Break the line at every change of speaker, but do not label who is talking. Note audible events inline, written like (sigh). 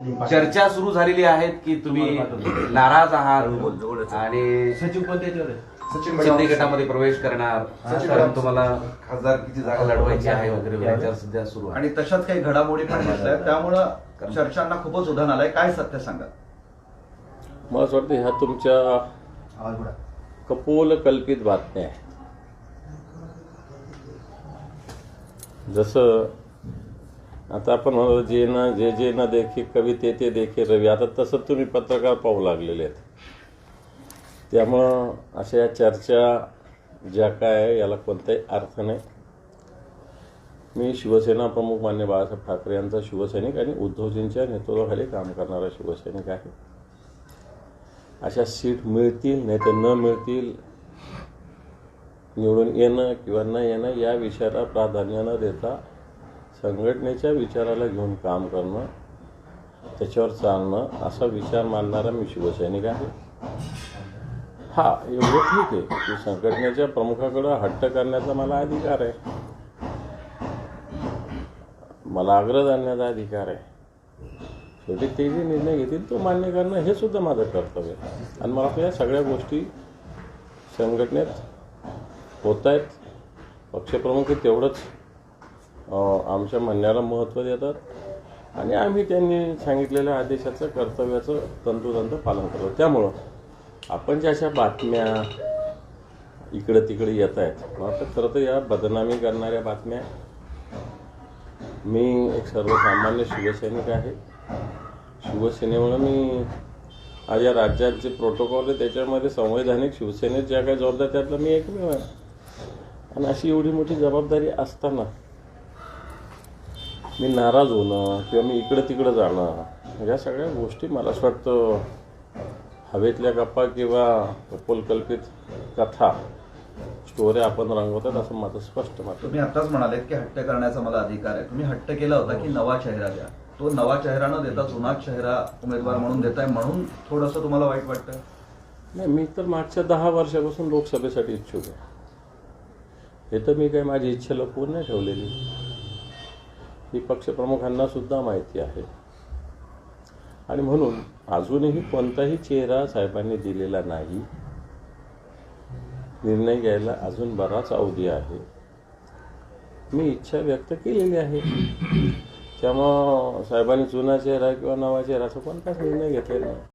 चर्चा सुरू झालेली आहेत की तुम्ही नाराज आहात आणि
सचिव पण त्याच्यावर आहे.
सचिन
शिंदे गटामध्ये प्रवेश करणार. कारण. तुम्हाला खासदारकीची जागा लढवायची आहे वगैरे सध्या सुरू आहे.
आणि तशाच काही घडामोडी पण (laughs) त्यामुळं चर्चांना खूपच उधाण आलंय. काय सत्य सांगा
मला असं वाटतं ह्या तुमच्या कपोल कल्पित बातम्या आहे जसं आता आपण म्हणतो जे ना जे जे ना देखी कवी ते ते देखी रवी. आता तसं तुम्ही पत्रकार पाहू लागलेले आहेत. त्यामुळं अशा या चर्चा ज्या काय आहे याला कोणताही अर्थ नाही. मी शिवसेना प्रमुख मान्य बाळासाहेब ठाकरे यांचा शिवसैनिक आणि उद्धवजींच्या नेतृत्वाखाली काम करणारा शिवसैनिक आहे. अशा सीट मिळतील नाही तर न मिळतील निवडून येणं किंवा न येणं या विषयाला प्राधान्य न देता संघटनेच्या विचाराला घेऊन काम करणं त्याच्यावर चालणं असा विचार मानणारा मी शिवसैनिक आहे. हा एवढं ठीक आहे. की संघटनेच्या प्रमुखाकडं हट्ट करण्याचा मला अधिकार आहे. मला आग्रह धरण्याचा अधिकार आहे. शेवटी ते जे निर्णय घेतील तो मान्य करणं हे सुद्धा माझं कर्तव्य आहे. आणि मला या सगळ्या गोष्टी संघटनेत होत आहेत पक्षप्रमुख तेवढंच आमच्या म्हणण्याला महत्त्व देतात. आणि आम्ही त्यांनी सांगितलेल्या आदेशाचं कर्तव्याचं तंतोतंत पालन करतो. त्यामुळं आपण ज्या अशा बातम्या इकडं तिकडे येत आहेत मला वाटतं खरं तर या बदनामी करणाऱ्या बातम्या मी एक सर्वसामान्य शिवसैनिक आहे. शिवसेनेमुळं मी आज या राज्यात जे प्रोटोकॉल आहे त्याच्यामध्ये संवैधानिक शिवसेनेत ज्या काही जबाबदार त्यातलं मी एकमेव आहे. आणि अशी एवढी मोठी जबाबदारी असताना मी नाराज होणं किंवा मी इकडं तिकडं जाणं या सगळ्या गोष्टी मला असं वाटतं हवेतल्या गप्पा किंवा कपोलकल्पित कथा स्टोऱ्या आपण रंगवतात असं माझं स्पष्ट मत.
तुम्ही आताच म्हणालेत की हट्ट करण्याचा मला अधिकार आहे. तुम्ही हट्ट केला होता की नवा चेहरा द्या. तो नवा चेहरा न देता जुना चेहरा उमेदवार म्हणून देताय म्हणून थोडंसं तुम्हाला वाईट वाटतं?
नाही मी तर मागच्या दहा वर्षापासून लोकसभेसाठी इच्छुक आहे. हे तर मी काही माझी इच्छा लपवून नाही. ठेवलेली ही पक्षप्रमुखांना सुद्धा माहिती आहे. आणि म्हणून अजूनही कोणताही चेहरा साहेबांनी दिलेला नाही. निर्णय घ्यायला अजून बराच अवधी आहे. मी इच्छा व्यक्त केलेली आहे. त्यामुळं साहेबांनी जुना चेहरा किंवा नवा चेहरा असं काहीच निर्णय घेतलेला नाही.